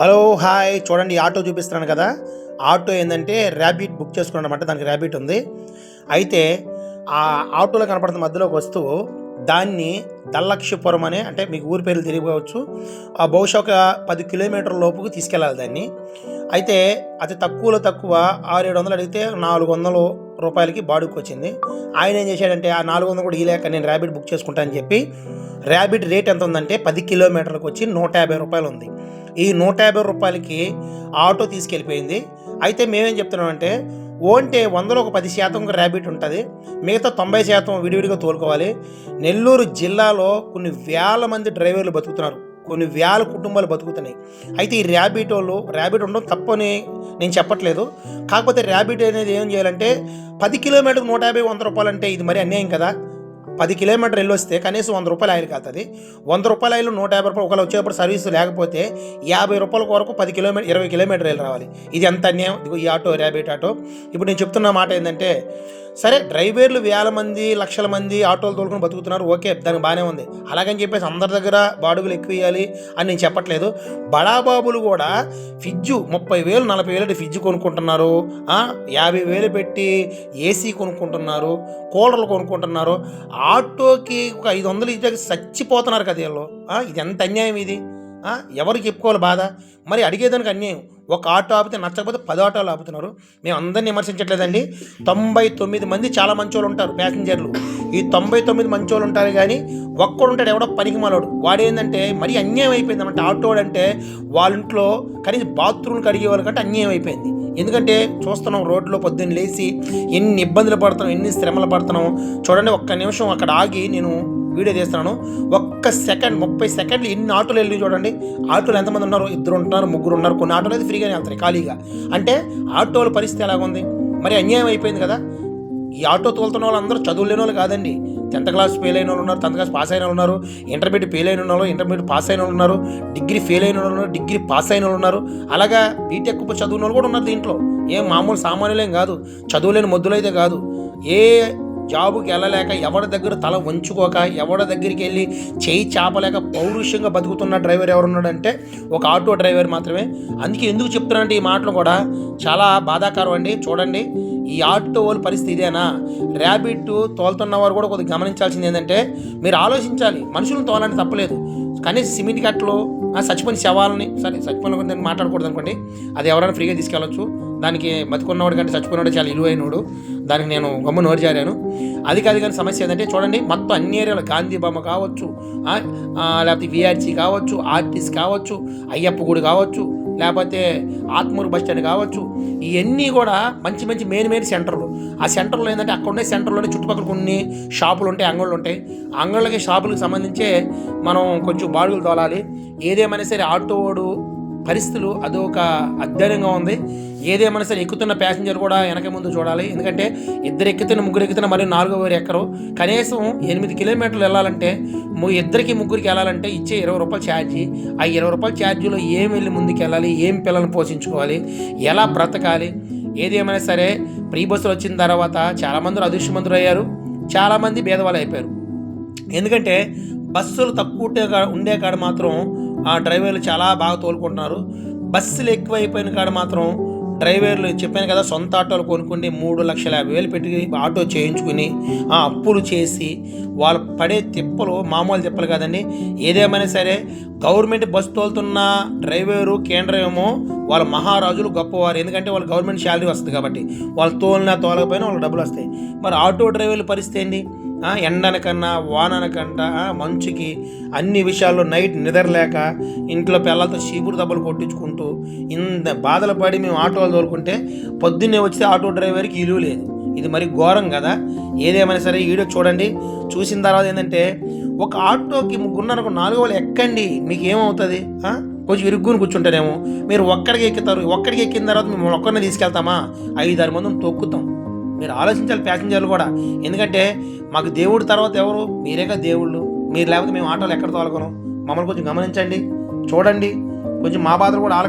Hello hi. చూడండి auto చూపిస్తున్నాను కదా. ఆటో ఏంటంటే ర్యాబిట్ బుక్ చేసుకున్నాను అనమాట దానికి ర్యాబిట్ ఉంది. అయితే ఆ ఆటోలో కనపడుతున్న మధ్యలోకి వస్తూ దాన్ని దల్లక్షపురం అనే అంటే మీకు ఊరి పేర్లు తెలియకపోవచ్చు ఆ బహుశా ఒక పది కిలోమీటర్ల లోపుకు తీసుకెళ్ళాలి దాన్ని. అయితే అతి తక్కువలో తక్కువ ఆరు ఏడు వందలు అడిగితే నాలుగు వందలు రూపాయలకి బాడుకు వచ్చింది ఆయన ఏం చేశాడంటే ఆ నాలుగు వందలు కూడా ఇలేక నేను ర్యాబిట్ బుక్ చేసుకుంటానని చెప్పి ర్యాబిట్ రేట్ ఎంత ఉందంటే పది కిలోమీటర్లకు వచ్చి నూట యాభై రూపాయలు ఉంది ఈ నూట యాభై రూపాయలకి ఆటో తీసుకెళ్ళిపోయింది. అయితే మేమేం చెప్తున్నామంటే ఓంటే వందలో ఒక పది శాతం ర్యాబిట్ ఉంటుంది. మిగతా తొంభై శాతం విడివిడిగా తోలుకోవాలి. నెల్లూరు జిల్లాలో కొన్ని వేల మంది డ్రైవర్లు బతుకుతున్నారు. కొన్ని వేల కుటుంబాలు బతుకుతున్నాయి. అయితే ఈ ర్యాబిట్ వాళ్ళు ర్యాబిట్ ఉండడం తప్పని నేను చెప్పట్లేదు. కాకపోతే ర్యాబిట్ అనేది ఏం చేయాలంటే పది కిలోమీటర్ నూట యాభై వంద రూపాయలు అంటే ఇది మరి అన్యాయం కదా. పది కిలోమీటర్ వెళ్ళి వస్తే కనీసం వంద రూపాయలు ఆయిల్ కాతుంది వంద రూపాయలు ఆయిల్ నూట యాభై రూపాయలు ఒకవేళ వచ్చేటప్పుడు సర్వీస్ లేకపోతే యాభై రూపాయల వరకు పది కిలోమీటర్ ఇరవై కిలోమీటర్ వెళ్ళి రావాలి. ఇది ఎంత అన్యాయం? ఈ ఆటో ర్యాబిట్ ఆటో. ఇప్పుడు నేను చెప్తున్న మాట ఏంటంటే సరే డ్రైవర్లు వేల మంది లక్షల మంది ఆటోలు తోలుకొని బతుకుతున్నారు. ఓకే దానికి బాగానే ఉంది. అలాగని చెప్పేసి అందరి దగ్గర బాడుగులు ఎక్కువ ఇవ్వాలి అని నేను చెప్పట్లేదు. బడాబాబులు కూడా ఫ్రిడ్జు ముప్పై వేలు నలభై వేలు ఫ్రిడ్జ్ కొనుక్కుంటున్నారు. యాభై వేలు పెట్టి ఏసీ కొనుక్కుంటున్నారు కూలర్లు కొనుక్కుంటున్నారు. ఆటోకి ఒక ఐదు వందలు ఇచ్చే చచ్చిపోతున్నారు కదా వీళ్ళు. ఇది ఎంత అన్యాయం ఇది? ఎవరు ఎవరికి చెప్పుకోవాలి బాధ? మరి అడిగేదానికి అన్యాయం. ఒక ఆటో ఆపితే నచ్చకపోతే పది ఆటోలు ఆపుతున్నారు. మేము అందరిని విమర్శించట్లేదండి. తొంభై తొమ్మిది మంది చాలా మంచోళ్ళు ఉంటారు ప్యాసింజర్లు. ఈ తొంభై తొమ్మిది మంచోళ్ళు ఉంటారు కానీ ఒక్కడు ఉంటాడు ఎవడో పనికి మాలోడు. వాడేందంటే మరీ అన్యాయం అయిపోయింది అన్నమాట. ఆటో అంటే వాళ్ళ ఇంట్లో కనీసం బాత్రూమ్ కడిగే వాళ్ళకంటే అన్యాయం అయిపోయింది. ఎందుకంటే చూస్తున్నాం రోడ్లో పొద్దున్న లేచి ఎన్ని ఇబ్బందులు పడుతున్నాం ఎన్ని శ్రమలు పడుతున్నాం. చూడండి ఒక్క నిమిషం అక్కడ ఆగి నేను వీడియో తీస్తున్నాను. ఒక్క సెకండ్ ముప్పై సెకండ్లు ఎన్ని ఆటోలు వెళ్ళి చూడండి. ఆటోలు ఎంతమంది ఉన్నారు? ఇద్దరు ఉంటున్నారు ముగ్గురు ఉన్నారు. కొన్ని ఆటోలు అయితే ఫ్రీగానే వెళ్తాయి ఖాళీగా. అంటే ఆటోల పరిస్థితి ఎలాగుంది మరి అన్యాయం అయిపోయింది కదా. ఈ ఆటో తోలుతున్న వాళ్ళందరూ చదువు లేని వాళ్ళు కాదండి. టెన్త్ క్లాస్ ఫెయిల్ అయిన వాళ్ళు ఉన్నారు టెన్త్ క్లాస్ పాస్ అయిన వాళ్ళు ఉన్నారు ఇంటర్మీడియట్ ఫెయిల్ అయిన వాళ్ళు ఇంటర్మీడియట్ పాస్ అయిన వాళ్ళు ఉన్నారు డిగ్రీ ఫెయిల్ అయిన వాళ్ళు ఉన్నారు డిగ్రీ పాస్ అయిన వాళ్ళు ఉన్నారు. అలాగా బీటెక్ చదువున్న వాళ్ళు కూడా ఉన్నారు దీంట్లో. ఏం మామూలు సామాన్యులేం కాదు. చదువులేని మొద్దులైతే కాదు. ఏ జాబుకి వెళ్ళలేక ఎవరి దగ్గర తల వంచుకోక ఎవరి దగ్గరికి వెళ్ళి చేయి చాపలేక పౌరుషంగా బతుకుతున్న డ్రైవర్ ఎవరున్నాడంటే ఒక ఆటో డ్రైవర్ మాత్రమే. అందుకే ఎందుకు చెప్తున్నానంటే ఈ మాటలు కూడా చాలా బాధాకరం అండి. చూడండి ఈ ఆటో వాళ్ళ పరిస్థితి ఇదేనా? ర్యాబిట్ తోలుతున్న వారు కూడా కొద్దిగా గమనించాల్సింది ఏంటంటే మీరు ఆలోచించాలి మనుషులను తోలాలని తప్పలేదు. కనీసం సిమెంట్ కట్టలు చచ్చిపోయిన శవాలని సరే చచ్చిపోయిన నేను మాట్లాడకూడదు అనుకోండి అది ఎవరైనా ఫ్రీగా తీసుకెళ్ళొచ్చు. దానికి బతుకున్నవాడు కంటే చచ్చిపోయినవాడు చాలా విలువైనవాడు దానికి నేను గమ్ము నోరు జారాను. అది కాదు కానీ సమస్య ఏంటంటే చూడండి మొత్తం అన్ని ఏరియాలో గాంధీ బొమ్మ కావచ్చు లేకపోతే విఆర్సీ కావచ్చు ఆర్టీసీ కావచ్చు అయ్యప్ప గుడి కావచ్చు లేకపోతే ఆత్మూరు బస్ స్టాండ్ కావచ్చు ఇవన్నీ కూడా మంచి మంచి మెయిన్ మెయిన్ సెంటర్లు. ఆ సెంటర్లో ఏంటంటే అక్కడ ఉండే సెంటర్లోనే చుట్టుపక్కల కొన్ని షాపులు ఉంటాయి అంగళ్ళు ఉంటాయి. అంగళ్ళకి షాపులకు సంబంధించే మనం కొంచెం బాడుగులు తోలాలి. ఏదేమైనా సరే ఆటోడు పరిస్థితులు అదొక అధ్యయనంగా ఉంది. ఏదేమైనా సరే ఎక్కుతున్న ప్యాసింజర్ కూడా వెనక ముందు చూడాలి. ఎందుకంటే ఇద్దరు ఎక్కుతున్న ముగ్గురు ఎక్కుతున్న మరియు నాలుగో వారు ఎక్కరు. కనీసం ఎనిమిది కిలోమీటర్లు వెళ్ళాలంటే ఇద్దరికి ముగ్గురికి వెళ్ళాలంటే ఇచ్చే ఇరవై రూపాయలు ఛార్జీ ఆ ఇరవై రూపాయల ఛార్జీలో ఏం వెళ్ళి ముందుకు వెళ్ళాలి ఏం పిల్లల్ని పోషించుకోవాలి? ఎలా బ్రతకాలి? ఏదేమైనా సరే ప్రీ బస్సులు వచ్చిన తర్వాత చాలామంది అదృష్టమంతులు అయ్యారు. చాలామంది భేదవాళ్ళు అయిపోయారు. ఎందుకంటే బస్సులు తక్కువ ఉండే ఉండే కాడ మాత్రం ఆ డ్రైవర్లు చాలా బాగా తోలుకుంటున్నారు. బస్సులు ఎక్కువైపోయిన కాడ మాత్రం డ్రైవర్లు చెప్పాను కదా సొంత ఆటోలు కొనుక్కుంటే మూడు లక్షల యాభై వేలు పెట్టి ఆటో చేయించుకుని ఆ అప్పులు చేసి వాళ్ళు పడే తిప్పలు మామూలు తిప్పలు కాదండి. ఏదేమైనా సరే గవర్నమెంట్ బస్సు తోలుతున్న డ్రైవరు కేంద్రం ఏమో వాళ్ళ మహారాజులు గొప్పవారు. ఎందుకంటే వాళ్ళు గవర్నమెంట్ శాలరీ వస్తుంది కాబట్టి. వాళ్ళు తోలినా తోలకపోయినా వాళ్ళకి డబ్బులు వస్తాయి. మరి ఆటో డ్రైవర్ల పరిస్థితి ఏంటి? ఎండనకన్నా వాననకంట మంచుకి అన్ని విషయాల్లో నైట్ నిద్రలేక ఇంట్లో పిల్లలతో చీపురు దెబ్బలు కొట్టించుకుంటూ ఇంత బాధలు పడి మేము ఆటోలు తోలుకుంటే పొద్దున్నే వచ్చితే ఆటో డ్రైవర్కి ఇలువ లేదు. ఇది మరి ఘోరం కదా? ఏదేమైనా సరే వీడియో చూడండి. చూసిన తర్వాత ఏంటంటే ఒక ఆటోకి ముగ్గురున్నరకు నాలుగు వాళ్ళు ఎక్కండి మీకు ఏమవుతుంది కొంచెం ఇరుగ్గుని కూర్చుంటారేమో. మీరు ఒక్కడికి ఎక్కుతారు ఒక్కడికి ఎక్కిన తర్వాత మేము ఒక్కరిని తీసుకెళ్తామా? ఐదారు మందిని తొక్కుతాం. మీరు ఆలోచించాలి ప్యాసింజర్లు కూడా. ఎందుకంటే మాకు దేవుడు తర్వాత ఎవరు? మీరేగా దేవుళ్ళు. మీరు లేకపోతే మేము ఆటోలు ఎక్కడ తోలగలం మమ్మల్ని కొంచెం గమనించండి. చూడండి. కొంచెం మా బాధలు కూడా ఆలోచించండి